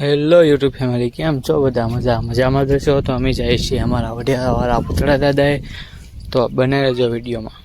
Hello YouTube family કેમ છો? બધા મજા મજામાં જશો તો અમે જઈએ છીએ અમારા વડિયાવાળા પૂતળા દાદાએ. તો બને રહેજો વિડીયોમાં.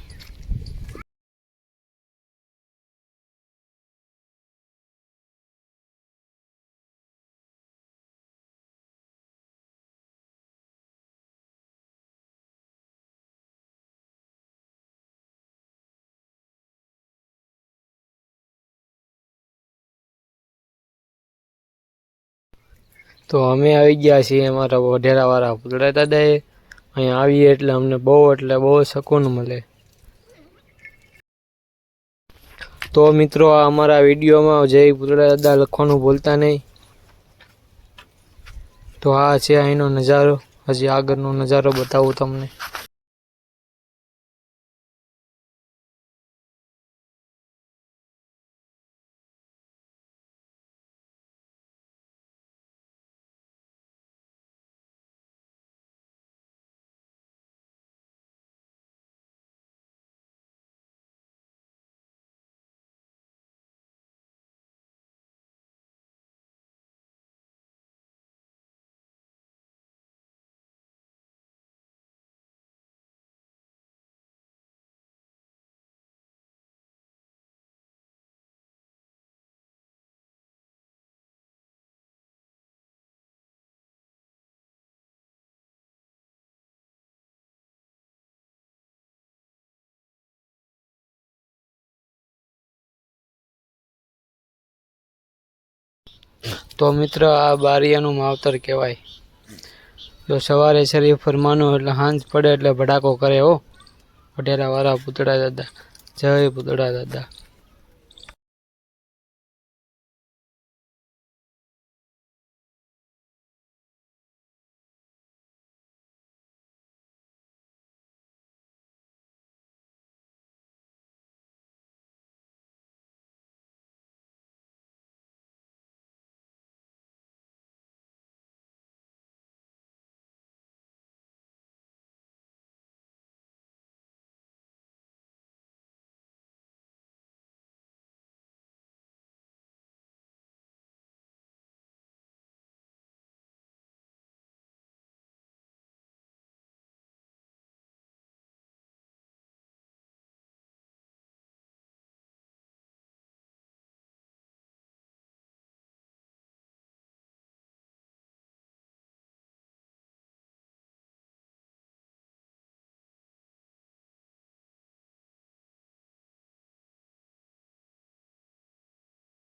તો અમે આવી ગયા છીએ અમારા વઢેરાવાળા પુતળા દાદાએ અહીંયા આવીએ એટલે અમને બહુ એટલે બહુ શકૂન મળે. તો મિત્રો, આ અમારા વિડીયોમાં જય પુતળા દાદા લખવાનું ભૂલતા નહીં. તો આ છે અહીંનો નજારો. હજી આગળનો નજારો બતાવું તમને. તો મિત્ર, આ બારિયાનું માવતર કહેવાય. જો સવારે શરીફ ફરમાનું એટલે હાંજ પડે એટલે ભડાકો કરે હો. વઢેરા વાળા પૂતળા દાદા. જય પૂતળા દાદા.